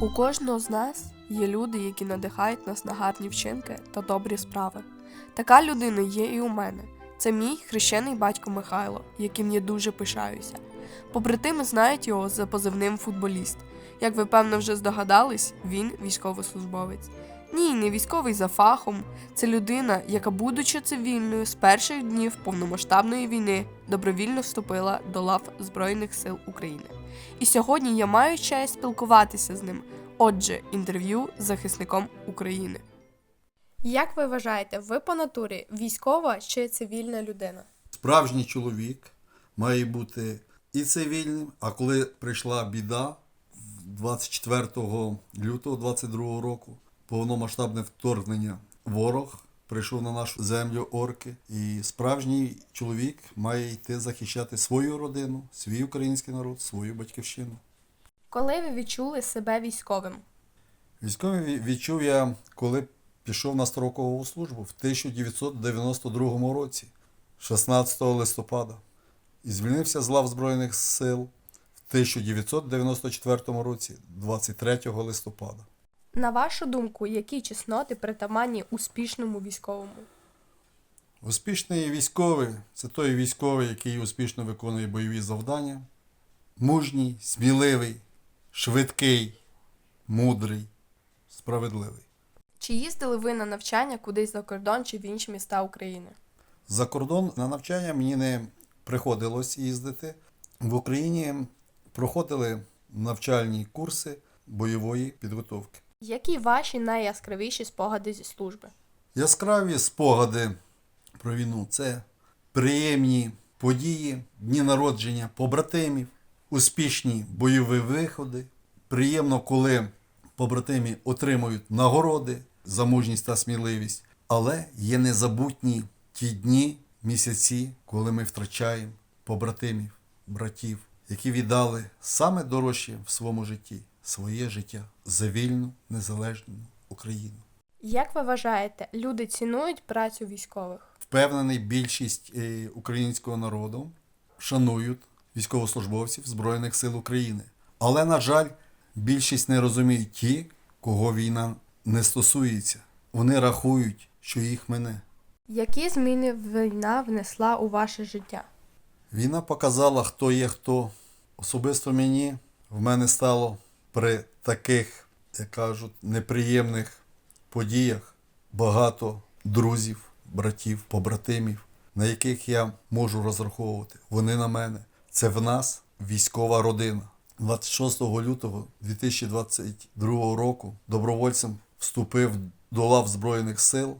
У кожного з нас є люди, які надихають нас на гарні вчинки та добрі справи. Така людина є і у мене. Це мій хрещений батько Михайло, яким я дуже пишаюся. Побратими знають його за позивним футболіст. Як ви певно вже здогадались, він військовослужбовець. Ні, не військовий за фахом. Це людина, яка, будучи цивільною, з перших днів повномасштабної війни добровільно вступила до лав Збройних сил України. І сьогодні я маю честь спілкуватися з ним. Отже, інтерв'ю з захисником України. Як ви вважаєте, ви по натурі військова чи цивільна людина? Справжній чоловік має бути і цивільним, а коли прийшла біда 24 лютого 22 року, повномасштабне вторгнення ворог прийшов на нашу землю орки, і справжній чоловік має йти захищати свою родину, свій український народ, свою батьківщину. Коли ви відчули себе військовим? Військовий ві- відчув я, коли пішов на строкову службу в 1992 році, 16 листопада, і звільнився з лав Збройних сил в 1994 році, 23 листопада. На вашу думку, які чесноти притаманні успішному військовому? Успішний військовий це той військовий, який успішно виконує бойові завдання, мужній, сміливий, швидкий, мудрий, справедливий. Чи їздили ви на навчання кудись за кордон чи в інші міста України? За кордон на навчання мені не приходилось їздити. В Україні проходили навчальні курси бойової підготовки. Які ваші найяскравіші спогади зі служби? Яскраві спогади про війну це приємні події, дні народження побратимів, успішні бойові виходи. Приємно, коли побратимі отримують нагороди за мужність та сміливість, але є незабутні ті дні, місяці, коли ми втрачаємо побратимів, братів, які віддали саме дорожче в своєму житті своє життя за вільну, незалежну Україну. Як ви вважаєте, люди цінують працю військових? Впевнений, більшість е, українського народу шанують військовослужбовців Збройних сил України. Але, на жаль, більшість не розуміють ті, кого війна не стосується. Вони рахують, що їх мине. Які зміни війна внесла у ваше життя? Війна показала, хто є хто. Особисто мені в мене стало при таких, як кажуть, неприємних подіях багато друзів, братів, побратимів, на яких я можу розраховувати. Вони на мене. Це в нас військова родина. 26 лютого 2022 року добровольцем вступив до лав Збройних сил.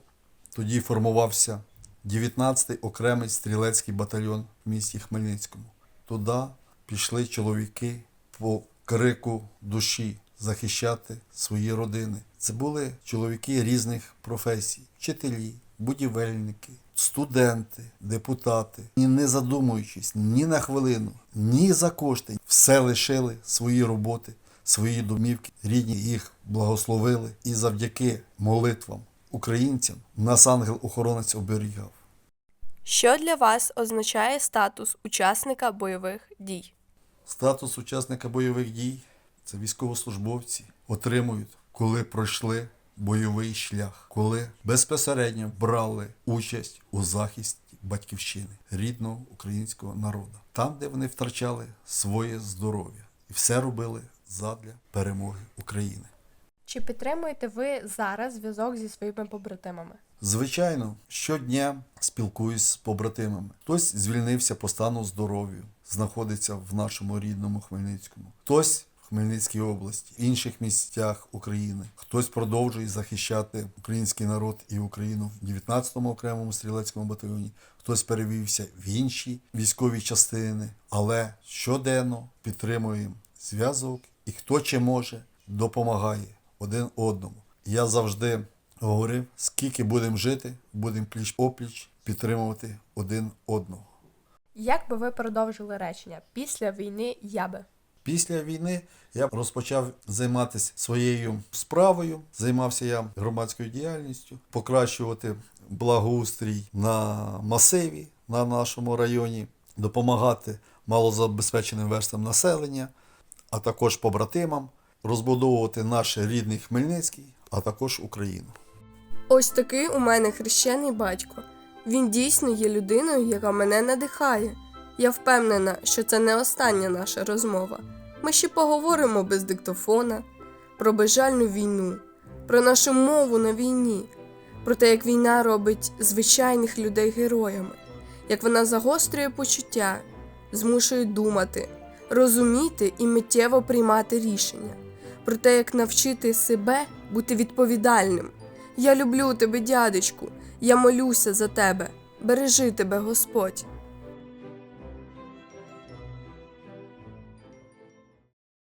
Тоді формувався 19-й окремий стрілецький батальйон в місті Хмельницькому. Туди пішли чоловіки по крику душі захищати свої родини. Це були чоловіки різних професій: вчителі, будівельники, студенти, депутати. І не задумуючись ні на хвилину, ні за кошти, все лишили свої роботи, свої домівки. Рідні їх благословили і завдяки молитвам українцям нас ангел-охоронець оберігав. Що для вас означає статус учасника бойових дій? Статус учасника бойових дій це військовослужбовці отримують, коли пройшли бойовий шлях, коли безпосередньо брали участь у захисті батьківщини, рідного українського народу, там, де вони втрачали своє здоров'я, і все робили задля перемоги України. Чи підтримуєте ви зараз зв'язок зі своїми побратимами? Звичайно, щодня спілкуюсь з побратимами. Хтось звільнився по стану здоров'я, знаходиться в нашому рідному Хмельницькому. Хтось в Хмельницькій області, інших місцях України. Хтось продовжує захищати український народ і Україну в 19-му окремому стрілецькому батальйоні. Хтось перевівся в інші військові частини, але щоденно підтримуємо зв'язок і хто чи може допомагає один одному. Я завжди говорив, скільки будемо жити, будемо пліч опліч підтримувати один одного. Як би ви продовжили речення після війни я би? Після війни я розпочав займатися своєю справою, займався я громадською діяльністю, покращувати благоустрій на масиві на нашому районі, допомагати малозабезпеченим верстам населення, а також побратимам, розбудовувати наш рідний Хмельницький, а також Україну. Ось такий у мене хрещений батько. Він дійсно є людиною, яка мене надихає. Я впевнена, що це не остання наша розмова. Ми ще поговоримо без диктофона про безжальну війну, про нашу мову на війні, про те, як війна робить звичайних людей героями, як вона загострює почуття, змушує думати, розуміти і миттєво приймати рішення, про те, як навчити себе бути відповідальним. Я люблю тебе, дядечку, я молюся за тебе. Бережи тебе, Господь.